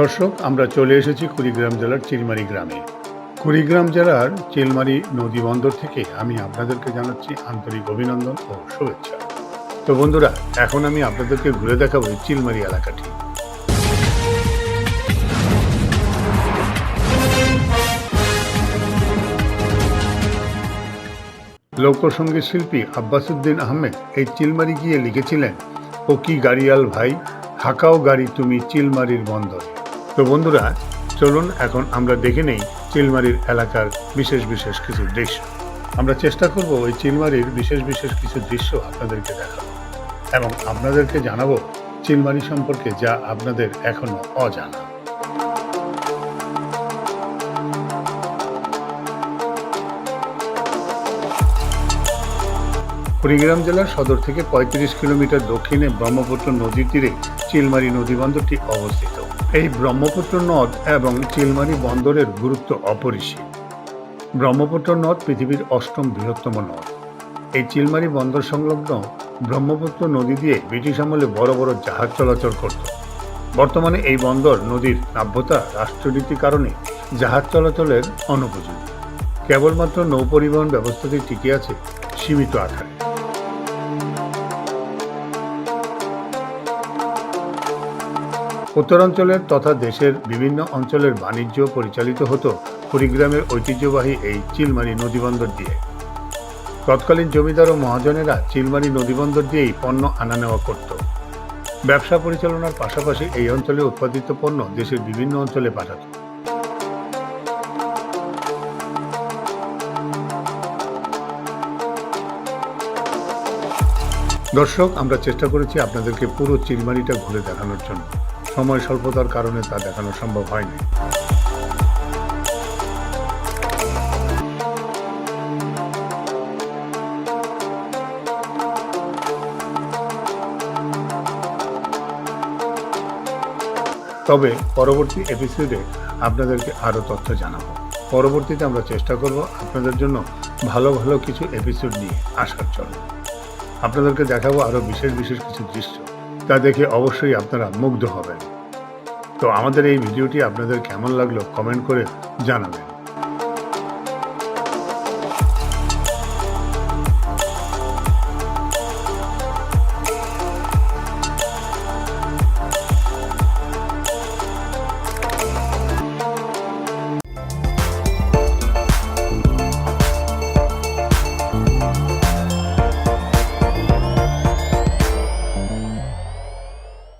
দর্শক, আমরা চলে এসেছি কুড়িগ্রাম জেলার চিলমারি গ্রামে। কুড়িগ্রাম জেলার চিলমারি নদী বন্দর থেকে আমি আপনাদেরকে জানাচ্ছি আন্তরিক অভিনন্দন ও শুভেচ্ছা। তো বন্ধুরা, এখন আমি আপনাদেরকে ঘুরে দেখাবো চিলমারি এলাকাটি। লোকসঙ্গীত শিল্পী আব্বাসুদ্দিন আহমেদ এই চিলমারি গিয়ে লিখেছিলেন, ও কি গাড়িয়াল ভাই? হাকাও গাড়ি তুমি চিলমারির বন্দরে। তো বন্ধুরা, চলুন এখন আমরা দেখে নেই চিলমারির এলাকার বিশেষ বিশেষ কিছু দৃশ্য। আমরা চেষ্টা করব ওই চিলমারির বিশেষ বিশেষ কিছু দৃশ্য আপনাদেরকে দেখাবো এবং আপনাদেরকে জানাব চিলমারি সম্পর্কে যা আপনাদের এখনও অজানা। কুড়িগ্রাম জেলার সদর থেকে ৩৫ কিলোমিটার দক্ষিণে ব্রহ্মপুত্র নদীর তীরে চিলমারি নদী বন্দরটি অবস্থিত। এই ব্রহ্মপুত্র নদ এবং চিলমারি বন্দরের গুরুত্ব অপরিসীম। ব্রহ্মপুত্র নদ পৃথিবীর অষ্টম বৃহত্তম নদ। এই চিলমারি বন্দর সংলগ্ন ব্রহ্মপুত্র নদী দিয়ে ব্রিটিশ আমলে বড় বড় জাহাজ চলাচল করত। বর্তমানে এই বন্দর নদীর নাব্যতা রাষ্ট্রনীতির কারণে জাহাজ চলাচলের অনুপযোগী। কেবলমাত্র নৌপরিবহন ব্যবস্থাটি টিকে আছে সীমিত আকারে। উত্তরাঞ্চলের তথা দেশের বিভিন্ন অঞ্চলের বাণিজ্য পরিচালিত হতো কুড়িগ্রামের ঐতিহ্যবাহী এই চিলমারি নদীবন্দর দিয়ে। তৎকালীন জমিদার ও মহাজনেরা চিলমারি নদীবন্দর দিয়েই পণ্য আনা নেওয়া করত। ব্যবসা পরিচালনার পাশাপাশি এই অঞ্চলে উৎপাদিত পণ্য দেশের বিভিন্ন অঞ্চলে পাঠাত। দর্শক, আমরা চেষ্টা করেছি আপনাদেরকে পুরো চিলমারিটা ঘুরে দেখানোর জন্য। সময় স্বল্পতার কারণে তা দেখানো সম্ভব হয়নি। তবে পরবর্তী এপিসোডে আপনাদেরকে আরও তথ্য জানাব। পরবর্তীতে আমরা চেষ্টা করব আপনাদের জন্য ভালো ভালো কিছু এপিসোড নিয়ে আসার জন্য। আপনাদেরকে দেখাবো আরও বিশেষ বিশেষ কিছু দৃশ্য। তা দেখে অবশ্যই আপনারা মুগ্ধ হবেন। তো আমাদের এই ভিডিওটি আপনাদের কেমন লাগল কমেন্ট করে জানাবেন।